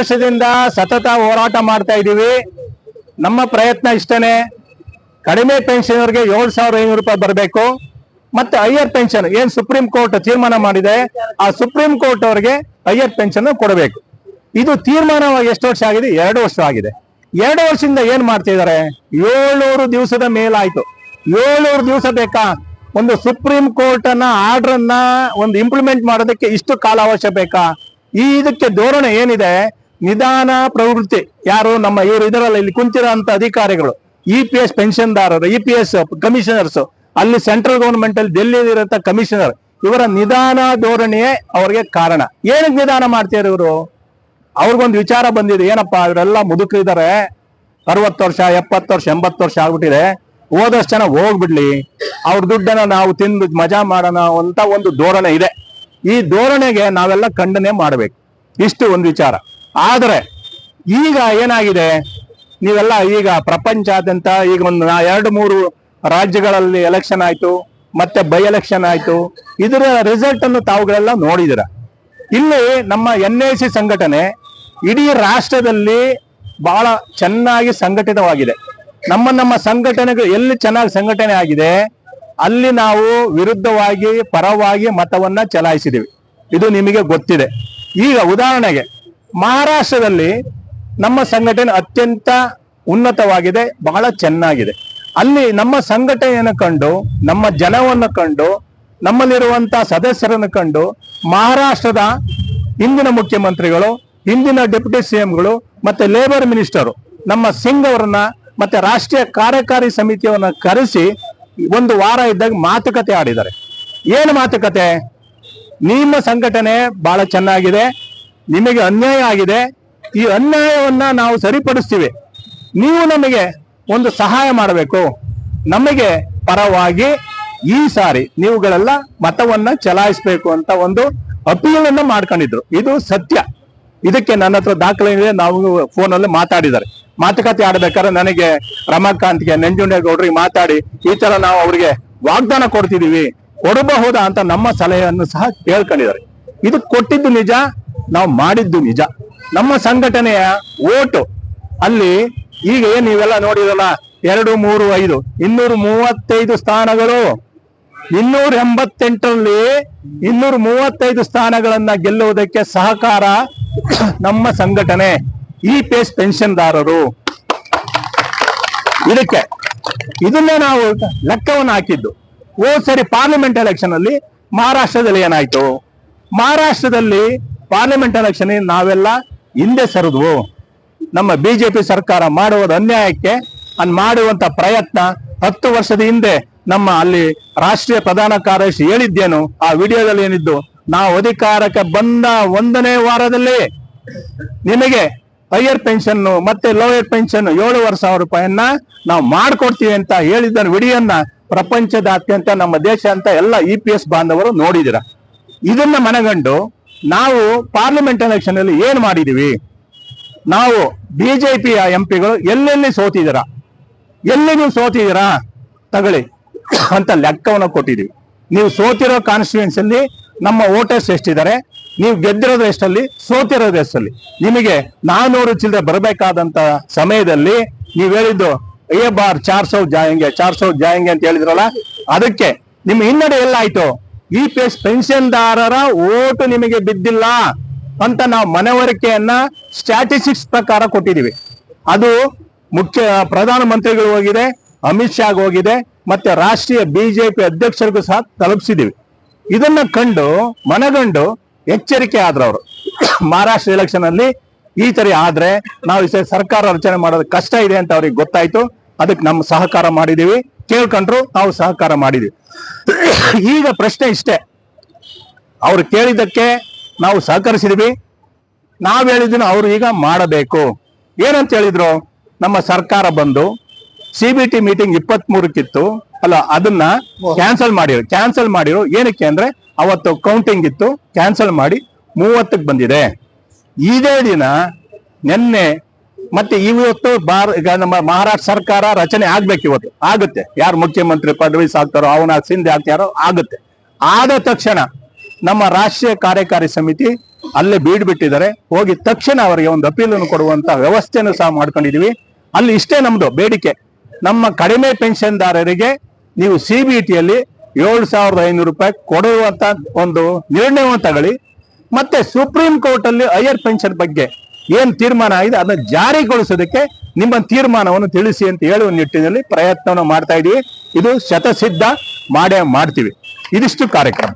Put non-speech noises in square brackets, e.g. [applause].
ವರ್ಷದಿಂದ ಸತತ ಹೋರಾಟ ಮಾಡ್ತಾ ಇದ್ದೀವಿ. ನಮ್ಮ ಪ್ರಯತ್ನ ಇಷ್ಟನೇ. ಕಡಿಮೆ ಪೆನ್ಷನ್ ಅವರಿಗೆ ಏಳು ಸಾವಿರ ಐನೂರು ರೂಪಾಯಿ ಬರಬೇಕು. ಮತ್ತೆ ಹೈಯರ್ ಪೆನ್ಷನ್ ಏನ್ ಸುಪ್ರೀಂ ಕೋರ್ಟ್ ತೀರ್ಮಾನ ಮಾಡಿದೆ, ಆ ಸುಪ್ರೀಂ ಕೋರ್ಟ್ ಅವರಿಗೆ ಹೈಯರ್ ಪೆನ್ಷನ್ ಕೊಡಬೇಕು. ಇದು ತೀರ್ಮಾನವಾಗಿ ಎಷ್ಟು ವರ್ಷ ಆಗಿದೆ? ಎರಡು ವರ್ಷ ಆಗಿದೆ. ಎರಡು ವರ್ಷದಿಂದ ಏನ್ ಮಾಡ್ತಾ ಇದಾರೆ ಏಳ್ನೂರು ದಿವಸದ ಮೇಲಾಯ್ತು. ಏಳ್ನೂರು ದಿವಸ ಬೇಕಾ? ಒಂದು ಸುಪ್ರೀಂ ಕೋರ್ಟ್ ಅನ್ನ ಆರ್ಡರ್ ಅನ್ನ ಒಂದು ಇಂಪ್ಲಿಮೆಂಟ್ ಮಾಡೋದಕ್ಕೆ ಇಷ್ಟು ಕಾಲಾವಕಾಶ ಬೇಕಾ? ಈ ಇದಕ್ಕೆ ಧೋರಣೆ ಏನಿದೆ? ನಿಧಾನ ಪ್ರವೃತ್ತಿ. ಯಾರು ನಮ್ಮ ಇವರು ಇದರಲ್ಲಿ, ಇಲ್ಲಿ ಕುಂತಿರೋಂತ ಅಧಿಕಾರಿಗಳು ಇ ಪಿ ಎಸ್ ಪೆನ್ಷನ್ದಾರರು ಇ ಪಿ ಎಸ್ ಕಮಿಷನರ್ಸ್ ಅಲ್ಲಿ ಸೆಂಟ್ರಲ್ ಗವರ್ಮೆಂಟ್ ಅಲ್ಲಿ ಡೆಲ್ಲಿಯಲ್ಲಿ ಇರೋ ಕಮಿಷನರ್ ಇವರ ನಿಧಾನ ಧೋರಣೆಯೇ ಅವ್ರಿಗೆ ಕಾರಣ. ಏನಕ್ಕೆ ನಿಧಾನ ಮಾಡ್ತಾರೆ ಇವರು? ಅವ್ರಿಗೊಂದು ವಿಚಾರ ಬಂದಿದೆ, ಏನಪ್ಪಾ ಇವರೆಲ್ಲ ಮುದುಕಿದ್ದಾರೆ ಅರವತ್ತು ವರ್ಷ, ಎಪ್ಪತ್ತು ವರ್ಷ, ಎಂಬತ್ತು ವರ್ಷ ಆಗ್ಬಿಟ್ಟಿದೆ, ಹೋದಷ್ಟು ಜನ ಹೋಗ್ಬಿಡ್ಲಿ, ಅವ್ರ ದುಡ್ಡನ್ನ ನಾವು ತಿಂದು ಮಜಾ ಮಾಡೋಣ ಅಂತ ಒಂದು ಧೋರಣೆ ಇದೆ. ಈ ಧೋರಣೆಗೆ ನಾವೆಲ್ಲ ಖಂಡನೆ ಮಾಡ್ಬೇಕು. ಇಷ್ಟು ಒಂದು ವಿಚಾರ. ಆದ್ರೆ ಈಗ ಏನಾಗಿದೆ? ನೀವೆಲ್ಲ ಈಗ ಪ್ರಪಂಚಾದ್ಯಂತ ಈಗ ಒಂದು ಎರಡು ಮೂರು ರಾಜ್ಯಗಳಲ್ಲಿ ಎಲೆಕ್ಷನ್ ಆಯ್ತು, ಮತ್ತೆ ಬೈ ಎಲೆಕ್ಷನ್ ಆಯ್ತು, ಇದರ ರಿಸಲ್ಟ್ ಅನ್ನು ತಾವುಗಳೆಲ್ಲ ನೋಡಿದಿರ. ಇಲ್ಲಿ ನಮ್ಮ ಎನ್ ಎ ಸಿ ಸಂಘಟನೆ ಇಡೀ ರಾಷ್ಟ್ರದಲ್ಲಿ ಬಹಳ ಚೆನ್ನಾಗಿ ಸಂಘಟಿತವಾಗಿದೆ. ನಮ್ಮ ನಮ್ಮ ಸಂಘಟನೆಗಳು ಎಲ್ಲಿ ಚೆನ್ನಾಗಿ ಸಂಘಟನೆ ಆಗಿದೆ? ಅಲ್ಲಿ ನಾವು ವಿರುದ್ಧವಾಗಿ ಪರವಾಗಿ ಮತವನ್ನ ಚಲಾಯಿಸಿದೀವಿ. ಇದು ನಿಮಗೆ ಗೊತ್ತಿದೆ. ಈಗ ಉದಾಹರಣೆಗೆ ಮಹಾರಾಷ್ಟ್ರದಲ್ಲಿ ನಮ್ಮ ಸಂಘಟನೆ ಅತ್ಯಂತ ಉನ್ನತವಾಗಿದೆ, ಬಹಳ ಚೆನ್ನಾಗಿದೆ. ಅಲ್ಲಿ ನಮ್ಮ ಸಂಘಟನೆಯನ್ನು ಕಂಡು, ನಮ್ಮ ಜನವನ್ನು ಕಂಡು ನಮ್ಮಲ್ಲಿರುವಂತಹ ಸದಸ್ಯರನ್ನು ಕಂಡು, ಮಹಾರಾಷ್ಟ್ರದ ಹಿಂದಿನ ಮುಖ್ಯಮಂತ್ರಿಗಳು, ಹಿಂದಿನ ಡೆಪ್ಯೂಟಿ ಸಿಎಂಗಳು ಮತ್ತೆ ಲೇಬರ್ ಮಿನಿಸ್ಟರು, ನಮ್ಮ ಸಿಂಗ್ ಅವರನ್ನ ಮತ್ತೆ ರಾಷ್ಟ್ರೀಯ ಕಾರ್ಯಕಾರಿ ಸಮಿತಿಯವನ್ನ ಕರೆಸಿ ಒಂದು ವಾರ ಇದ್ದಾಗ ಮಾತುಕತೆ ಆಡಿದ್ದಾರೆ. ಏನು ಮಾತುಕತೆ? ನಿಮ್ಮ ಸಂಘಟನೆ ಬಹಳ ಚೆನ್ನಾಗಿದೆ ನಿಮಗೆ ಅನ್ಯಾಯ ಆಗಿದೆ. ಈ ಅನ್ಯಾಯವನ್ನ ನಾವು ಸರಿಪಡಿಸ್ತೀವಿ. ನೀವು ನಮಗೆ ಒಂದು ಸಹಾಯ ಮಾಡಬೇಕು. ನಮಗೆ ಪರವಾಗಿ ಈ ಸಾರಿ ನೀವುಗಳೆಲ್ಲ ಮತವನ್ನ ಚಲಾಯಿಸಬೇಕು ಅಂತ ಒಂದು ಅಪೀಲ್ ಅನ್ನ ಮಾಡ್ಕೊಂಡಿದ್ರು. ಇದು ಸತ್ಯ. ಇದಕ್ಕೆ ನನ್ನ ಹತ್ರ ದಾಖಲೆ ಇದೆ. ನಾವು ಫೋನಲ್ಲಿ ಮಾತಾಡಿದ್ದಾರೆ. ಮಾತುಕತೆ ಆಡ್ಬೇಕಾದ್ರೆ ನನಗೆ ರಮಾಕಾಂತ್ಗೆ, ನಂಜುಂಡೇಗೌಡರಿಗೆ ಮಾತಾಡಿ, ಈ ತರ ನಾವು ಅವ್ರಿಗೆ ವಾಗ್ದಾನ ಕೊಡ್ತಿದೀವಿ ಕೊಡಬಹುದಾ ಅಂತ ನಮ್ಮ ಸಲಹೆಯನ್ನು ಸಹ ಕೇಳ್ಕೊಂಡಿದ್ದಾರೆ. ಇದು ಕೊಟ್ಟಿದ್ದು ನಿಜ. ನಾವು ಮಾಡಿದ್ದು ನಿಜ. ನಮ್ಮ ಸಂಘಟನೆಯ ಓಟು. ಅಲ್ಲಿ ಈಗ ಏನ್ ನೀವೆಲ್ಲ ನೋಡಿರಲ್ಲ ಎರಡು, ಮೂರು, ಐದು, ಇನ್ನೂರ ಮೂವತ್ತೈದು ಸ್ಥಾನಗಳು. ಇನ್ನೂರ ಎಂಬತ್ತೆಂಟರಲ್ಲಿ ಇನ್ನೂರ ಮೂವತ್ತೈದು ಸ್ಥಾನಗಳನ್ನ ಗೆಲ್ಲುವುದಕ್ಕೆ ಸಹಕಾರ [clears throat] ನಮ್ಮ ಸಂಘಟನೆ ಇ ಪೇಸ್ ಪೆನ್ಷನ್ದಾರರು. ಇದಕ್ಕೆ ಇದನ್ನೇ ನಾವು ಲೆಕ್ಕವನ್ನು ಹಾಕಿದ್ದು. ಓ ಸರಿ ಪಾರ್ಲಿಮೆಂಟ್ ಎಲೆಕ್ಷನ್ ಅಲ್ಲಿ ಮಹಾರಾಷ್ಟ್ರದಲ್ಲಿ ಏನಾಯ್ತು? ಮಹಾರಾಷ್ಟ್ರದಲ್ಲಿ ಪಾರ್ಲಿಮೆಂಟ್ ಎಲೆಕ್ಷನ್ ನಾವೆಲ್ಲ ಹಿಂದೆ ಸರಿದ್ವು ನಮ್ಮ ಬಿಜೆಪಿ ಸರ್ಕಾರ ಮಾಡುವುದು ಅನ್ಯಾಯಕ್ಕೆ ಅನ್ ಮಾಡುವಂತ ಪ್ರಯತ್ನ ಹತ್ತು ವರ್ಷದ ಹಿಂದೆ ನಮ್ಮ ಅಲ್ಲಿ ರಾಷ್ಟ್ರೀಯ ಪ್ರಧಾನ ಕಾರ್ಯದರ್ಶಿ ಹೇಳಿದ್ದೇನು. ಆ ವಿಡಿಯೋದಲ್ಲಿ ಏನಿದ್ದು? ನಾವು ಅಧಿಕಾರಕ್ಕೆ ಬಂದ ಒಂದನೇ ವಾರದಲ್ಲಿ ನಿಮಗೆ ಹೈಯರ್ ಪೆನ್ಷನ್ ಮತ್ತೆ ಲೋಯರ್ ಪೆನ್ಷನ್ ಏಳುವರೆ ಸಾವಿರ ರೂಪಾಯಿಯನ್ನ ನಾವು ಮಾಡ್ಕೊಡ್ತೀವಿ ಅಂತ ಹೇಳಿದ್ದ ವಿಡಿಯೋನ್ನ ಪ್ರಪಂಚದಾದ್ಯಂತ ನಮ್ಮ ದೇಶ ಅಂತ ಎಲ್ಲ ಇ ಪಿ ಎಸ್ ಬಾಂಧವರು ನೋಡಿದಿರ. ಇದನ್ನ ಮನಗಂಡು ನಾವು ಪಾರ್ಲಿಮೆಂಟ್ ಎಲೆಕ್ಷನ್ ಅಲ್ಲಿ ಏನ್ ಮಾಡಿದೀವಿ? ನಾವು ಬಿಜೆಪಿಯ ಎಂ ಪಿಗಳು ಎಲ್ಲೆಲ್ಲಿ ಸೋತಿದ್ದೀರಾ? ಎಲ್ಲಿ ನೀವು ಸೋತಿದ್ದೀರಾ? ತಗೊಳ್ಳಿ ಅಂತ ಲೆಕ್ಕವನ್ನು ಕೊಟ್ಟಿದೀವಿ ನೀವು ಸೋತಿರೋ ಕಾನ್ಸ್ಟಿಟ್ಯೂನ್ಸ್ ಅಲ್ಲಿ ನಮ್ಮ ವೋಟರ್ಸ್ ಎಷ್ಟಿದ್ದಾರೆ? ನೀವು ಗೆದ್ದಿರೋದು ಎಷ್ಟಲ್ಲಿ? ಸೋತಿರೋದು ಎಷ್ಟಲ್ಲಿ? ನಿಮಗೆ ನಾನೂರು ಚಿಲ್ಲರೆ ಬರಬೇಕಾದಂತ ಸಮಯದಲ್ಲಿ ನೀವು ಹೇಳಿದ್ದು ಏ ಬಾರ್ ಚಾರ್ ಸೌ ಜಾಯಂಗೆ ಚಾರ್ ಸೌ ಜಾಯಂಗೆ ಅಂತ ಹೇಳಿದ್ರಲ್ಲ, ಅದಕ್ಕೆ ನಿಮ್ಮ ಹಿನ್ನಡೆ ಎಲ್ಲಾಯ್ತು? ಇ ಪಿ ಎಸ್ ಪೆನ್ಷನ್ದಾರರ ಓಟು ನಿಮಗೆ ಬಿದ್ದಿಲ್ಲ ಅಂತ ನಾವು ಮನವರಿಕೆಯನ್ನ ಸ್ಟ್ಯಾಟಿಸ್ಟಿಕ್ಸ್ ಪ್ರಕಾರ ಕೊಟ್ಟಿದ್ದೀವಿ. ಅದು ಮುಖ್ಯ ಪ್ರಧಾನ ಮಂತ್ರಿಗಳು ಹೋಗಿದೆ, ಅಮಿತ್ ಶಾಗ್ ಹೋಗಿದೆ, ಮತ್ತೆ ರಾಷ್ಟ್ರೀಯ ಬಿಜೆಪಿ ಅಧ್ಯಕ್ಷರಿಗೂ ಸಹ ತಲುಪಿಸಿದೀವಿ ಇದನ್ನ ಕಂಡು ಮನಗಂಡು ಎಚ್ಚರಿಕೆ ಆದ್ರವರು. ಮಹಾರಾಷ್ಟ್ರ ಎಲೆಕ್ಷನ್ ಅಲ್ಲಿ ಈ ತರ ಆದ್ರೆ ನಾವು ಈ ಸರಿ ಸರ್ಕಾರ ರಚನೆ ಮಾಡೋದು ಕಷ್ಟ ಇದೆ ಅಂತ ಅವ್ರಿಗೆ ಗೊತ್ತಾಯ್ತು. ಅದಕ್ಕೆ ನಮ್ಮ ಸಹಕಾರ ಮಾಡಿದೀವಿ ಕೇಳ್ಕೊಂಡ್ರು ನಾವು ಸಹಕಾರ ಮಾಡಿದ್ವಿ. ಈಗ ಪ್ರಶ್ನೆ ಇಷ್ಟೇ. ಅವ್ರು ಕೇಳಿದ್ದಕ್ಕೆ ನಾವು ಸಹಕರಿಸಿದ್ವಿ. ನಾವ್ ಹೇಳಿದ್ರು ಅವ್ರು ಈಗ ಮಾಡಬೇಕು. ಏನಂತ ಹೇಳಿದ್ರು? ನಮ್ಮ ಸರ್ಕಾರ ಬಂದು ಸಿ ಬಿ ಟಿ ಮೀಟಿಂಗ್ ಇಪ್ಪತ್ತ್ ಮೂರಕ್ಕಿತ್ತು ಅಲ್ಲ, ಅದನ್ನ ಕ್ಯಾನ್ಸಲ್ ಮಾಡಿರು. ಕ್ಯಾನ್ಸಲ್ ಮಾಡಿರು ಏನಕ್ಕೆ ಅಂದ್ರೆ ಅವತ್ತು ಕೌಂಟಿಂಗ್ ಇತ್ತು. ಕ್ಯಾನ್ಸಲ್ ಮಾಡಿ ಮೂವತ್ತಕ್ಕೆ ಬಂದಿದೆ. ಇದೇ ದಿನ ನಿನ್ನೆ ಮತ್ತೆ ಇವತ್ತು ಭಾರ, ಈಗ ನಮ್ಮ ಮಹಾರಾಷ್ಟ್ರ ಸರ್ಕಾರ ರಚನೆ ಆಗ್ಬೇಕು ಇವತ್ತು. ಆಗುತ್ತೆ. ಯಾರು ಮುಖ್ಯಮಂತ್ರಿ ಫಡ್ನವೀಸ್ ಆಗ್ತಾರೋ ಅವನ ಸಿಂಧೆ ಆಗ್ತಾರೋ, ಆಗುತ್ತೆ. ಆದ ತಕ್ಷಣ ನಮ್ಮ ರಾಷ್ಟ್ರೀಯ ಕಾರ್ಯಕಾರಿ ಸಮಿತಿ ಅಲ್ಲೇ ಬೀಡ್ ಬಿಟ್ಟಿದ್ದಾರೆ ಹೋಗಿ ತಕ್ಷಣ ಅವರಿಗೆ ಒಂದು ಅಪೀಲನ್ನು ಕೊಡುವಂತ ವ್ಯವಸ್ಥೆಯನ್ನು ಸಹ ಮಾಡ್ಕೊಂಡಿದೀವಿ. ಅಲ್ಲಿ ಇಷ್ಟೇ ನಮ್ದು ಬೇಡಿಕೆ. ನಮ್ಮ ಕಡಿಮೆ ಪೆನ್ಷನ್ದಾರರಿಗೆ ನೀವು ಸಿ ಬಿ ಟಿಯಲ್ಲಿ ಏಳು ಸಾವಿರದ ಐನೂರು ರೂಪಾಯಿ ಕೊಡುವಂತ ಒಂದು ನಿರ್ಣಯವನ್ನು ತಗೊಳ್ಳಿ. ಮತ್ತೆ ಸುಪ್ರೀಂ ಕೋರ್ಟ್ ಅಲ್ಲಿ ಹೈಯರ್ ಪೆನ್ಷನ್ ಬಗ್ಗೆ ಏನ್ ತೀರ್ಮಾನ ಆಗಿದೆ ಅದನ್ನ ಜಾರಿಗೊಳಿಸೋದಕ್ಕೆ ನಿಮ್ಮ ತೀರ್ಮಾನವನ್ನು ತಿಳಿಸಿ ಅಂತ ಹೇಳುವ ನಿಟ್ಟಿನಲ್ಲಿ ಪ್ರಯತ್ನವನ್ನು ಮಾಡ್ತಾ ಇದೀವಿ. ಇದು ಶತಸಿದ್ಧ ಮಾಡೇ ಮಾಡ್ತೀವಿ. ಇದಿಷ್ಟು ಕಾರ್ಯಕ್ರಮ.